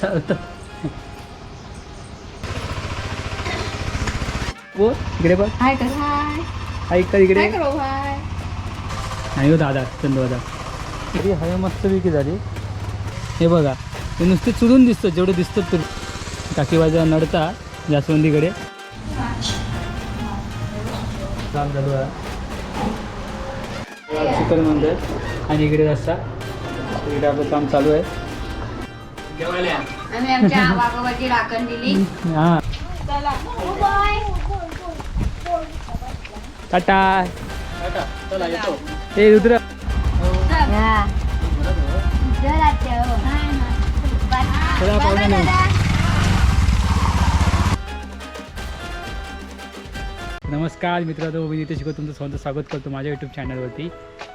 चालतं. बोल इकडे बघ. हाय कर हाय ऐक तर इकडे? काय करू हाय आणि हो दादा चंदू दादा. तरी हवे मस्त विकी झाली. हे बघा ते नुसते चुरून दिसतं जेवढे दिसतात ते काकी बाजूला नडता जास्वंदीकडे. काम चालू आहे. चिकन मंदिर आणि इकडे रस्ता. इकडे आपलं काम चालू आहे. आम्ही आमच्या वाघोबाची राखण दिली हां चला बाय टाटा चला येतो हे रुद्र चला पाहुणे नमस्कार मित्रांनो मी नितेश शिकत तुमचं स्वतः स्वागत करतो माझ्या यूट्यूब चॅनलवरती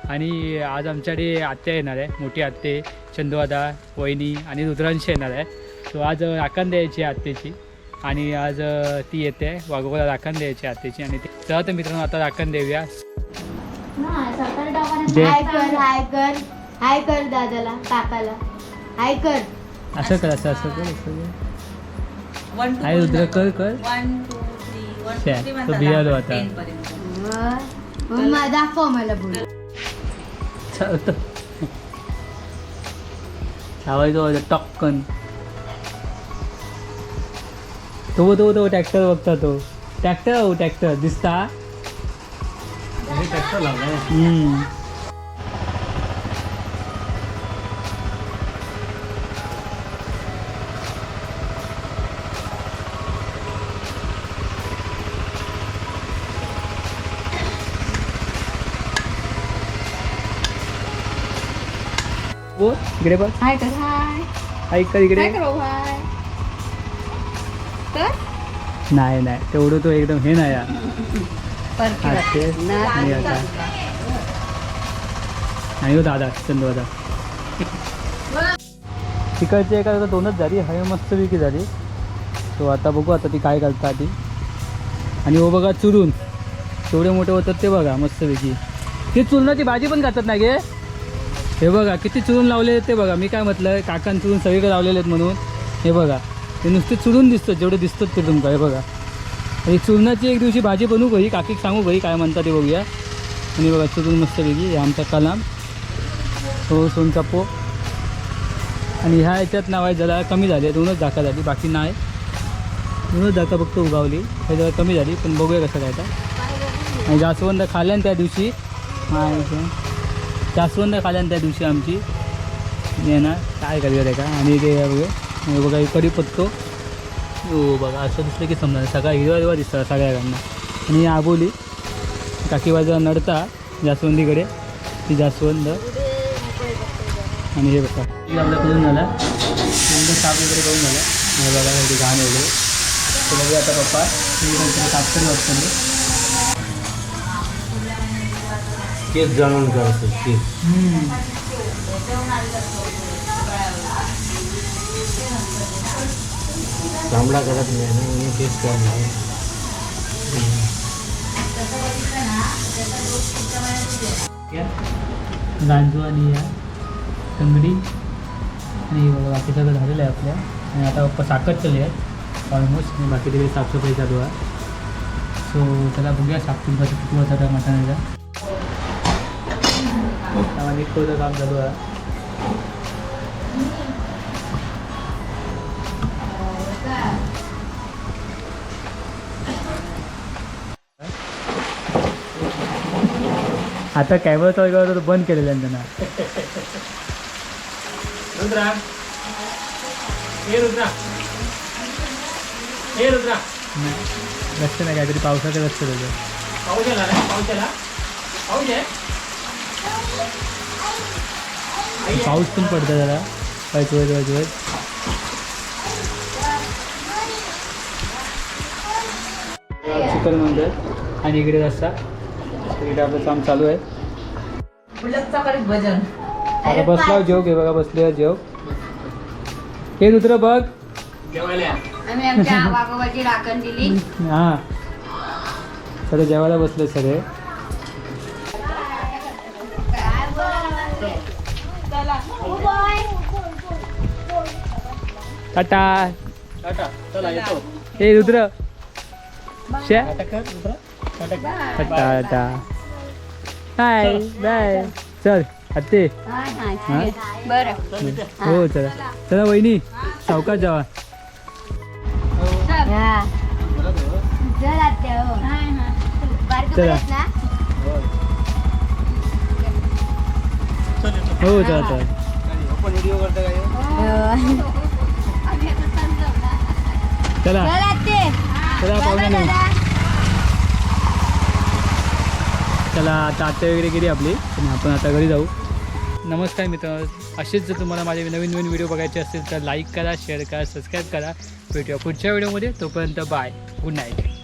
आणि आज आमच्याकडे आत्या येणार आहे मोठी आत्ते चंदुवादा वहिनी आणि रुद्रांशी येणार आहे. सो आज राखण द्यायची आहे आत्तेची. आणि आज ती येते वाघोबाला राखण द्यायची आत्तेची. आणि ते चला तर मित्रांनो आता राखण देऊया. हाय कर हाय कर हाय कर दादाला काकाला. हाय कर. असं कर असं असं कर हाय रुद्र कर कर. वन टू तो बियालो आता. मग मग दाखव मला बोल. चालतं लावायचं टक्कन. तो तो तो ट्रॅक्टर बघता तो. ट्रॅक्टर हो ट्रॅक्टर दिसता? ट्रॅक्टर लावला बोल इकडे बघ. हाय कर हाय ऐक कर इकडे. हाय कर नाही नाही. तेवढं तो एकदम हे नाही यार. परत हा, ते आणि आता. आणि हो दादा चंदू दादा. तिकडचे एका दोनच झाली. हवे मस्त विकी झाली. तो आता बघू आता ती काय घालता ती. आणि हो बघा चुरून. तेवढे मोठे होतात ते बघा मस्त विकी ती चुरणाची भाजी पण खातात ना गे? हे बघा किती चुरून लावले आहेत ते बघा. मी काय म्हटलं काकान चुरून सगळीकडे लावलेले आहेत म्हणून. हे बघा ते नुसते चुरून दिसतं जेवढे दिसतात ते तुमका. हे बघा. आणि चुरणाची एक दिवशी भाजी बनवू गई काकीक सांगू गई काय म्हणतात ते बघूया. आणि बघा चुरून मस्त वेगळी हे आमचा कलाम. हो सोनचापो आणि ह्या ह्याच्यात नाव आहे जरा कमी झाले. दोनच धाका झाली बाकी नाही. दोनच धाका फक्त उगावली. हे जरा कमी झाली पण बघूया कसं काय आता आणि जास्वंद खाल्यान त्या दिवशी. जास्वंद खाल्यान त्या दिवशी आमची येणार काय करूया का? आणि ते बघूया बघा कडी पत्तो. हो बघा असं दिसलं की समजा सगळा हिरवा हिरवा दिसतं सगळ्याकडनं आणि आबोली काकीबाजूला नडता जास्वंदीकडे ती जास्वंद. आणि हे बघा हे करून झाला. एकदम साफ वगैरे करून झाला. हे बघा घाण वगैरे. तर बघूया आता पप्पा. तुम्ही काहीतरी साफ वाटतं केस जाणून करतो केस चांगला करत नाही ना म्हणून केस काढला गांजू आणि या टंगडी आणि बाकी सगळं झालेलं आहे आपल्या. आणि आता पप्पा साखर चालले आहेत. ऑलमोस्ट आणि बाकी तिकडे साफसफाई चालू आहे. सो त्याला बघूया साफ तुमचा किती वाजता त्या मटाण्याचा निकोचं काम चालू आहे. आता कॅमेराचा वगैरे बंद केलेला आहे त्यांना. रुद्रा. हे रुद्रा. हे रुद्रा. लक्ष नाही काहीतरी पावसाचं लक्ष त्याचं. पाऊस आला रे पाऊस आला? पाऊस आहे? पाऊस पण पडतो जरा. वाजवत वाजवत चिकन मंदिर आणि इकडे रस्ता इकडे आपलं काम चालू आहे. बुलकचा करीत भजन आता बसला जेव घे बघा बसले जेव हे दुसरं बघ. जेवायला आम्ही आमच्या वाघोबाची राखण दिली. हां. सगळे जेवायला बसले सगळे. टाटा. टाटा. चला येतो. ए रुद्र. शे. Tata hi bye. चल. हत्ते हाय हाय. हा? चल. हो चला. चला वहिनी. सावकाश जावा. हा. चल हो. हाय हाय. बारकं चला. चल. हो. चला. चला चला चल आत्ते चला बाय बाय पाहुणे दादा. चला आता आत्या वगैरे गेली आपली. आणि आपण आता घरी जाऊ. नमस्कार मित्र. असेच जर तुम्हाला माझे नवीन नवीन व्हिडिओ बघायचे असतील तर लाईक करा शेअर करा सबस्क्राईब करा. भेटूया पुढच्या व्हिडिओमध्ये. तोपर्यंत बाय. Good night.